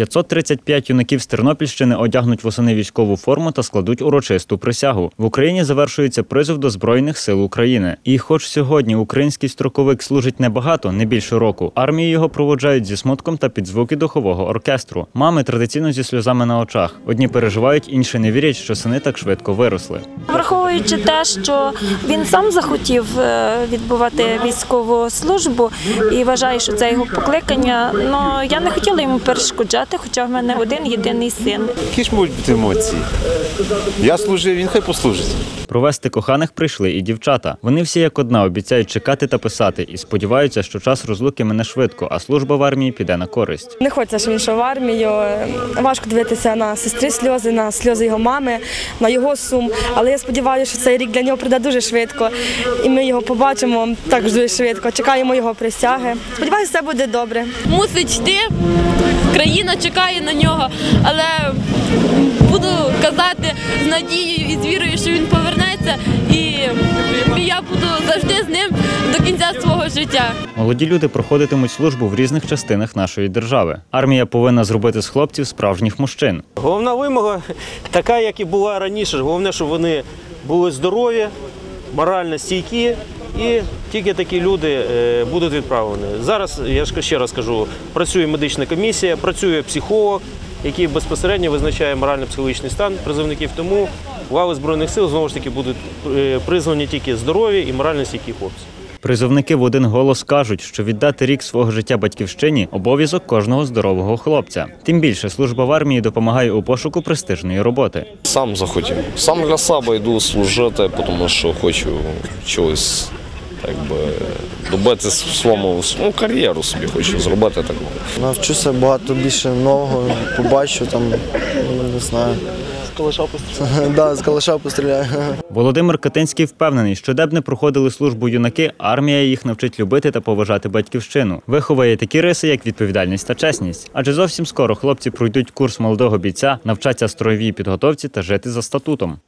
535 юнаків з Тернопільщини одягнуть восени військову форму та складуть урочисту присягу. В Україні завершується призов до Збройних сил України. І хоч сьогодні український строковик служить небагато, не більше року, армії його проводжають зі смутком та під звуки духового оркестру. Мами традиційно зі сльозами на очах. Одні переживають, інші не вірять, що сини так швидко виросли. Враховуючи те, що він сам захотів е, відбувати військову службу і вважає, що це його покликання. Ну я не хотіла йому перешкоджати, хоча в мене один єдиний син. Які ж можуть бути емоції? Я служив, він хай послужить. Провести коханих прийшли і дівчата. Вони всі як одна обіцяють чекати та писати і сподіваються, що час розлуки мине швидко, а служба в армії піде на користь. Не хочеться, щоб він йшов в армію. Важко дивитися на сестри сльози, на сльози його мами, на його сум. Але я сподіваюся, що цей рік для нього прийде дуже швидко, і ми його побачимо також дуже швидко. Чекаємо його присяги. Сподіваюся, все буде добре. мусить йти. Країна чекає на нього, але буду казати з надією і з вірою, що він повернеться, і я буду завжди з ним до кінця свого життя. Молоді люди проходитимуть службу в різних частинах нашої держави. Армія повинна зробити з хлопців справжніх мужчин. Головна вимога така, як і була раніше. Головне, щоб вони були здорові, морально стійкі, і тільки такі люди е, будуть відправлені. Зараз я ж ще раз кажу, працює медична комісія, працює психолог, який безпосередньо визначає морально-психологічний стан призовників. Тому в лави збройних сил знову ж таки будуть е, призвані тільки здорові і морально стійкі хлопці. Призовники в один голос кажуть, що віддати рік свого життя батьківщині обов'язок кожного здорового хлопця. Тим більше служба в армії допомагає у пошуку престижної роботи. Сам захотів. Сам для себе йду служити, тому що хочу чогось так би, добити в своєму ну, кар'єру собі хочу зробити таку. Навчуся багато більше нового, побачу там, ну, не знаю. З калаша постріляю. Да, з калаша постріляю. Володимир Катинський впевнений, що де б не проходили службу юнаки, армія їх навчить любити та поважати батьківщину. Виховує такі риси, як відповідальність та чесність. Адже зовсім скоро хлопці пройдуть курс молодого бійця, навчаться строєвій підготовці та жити за статутом.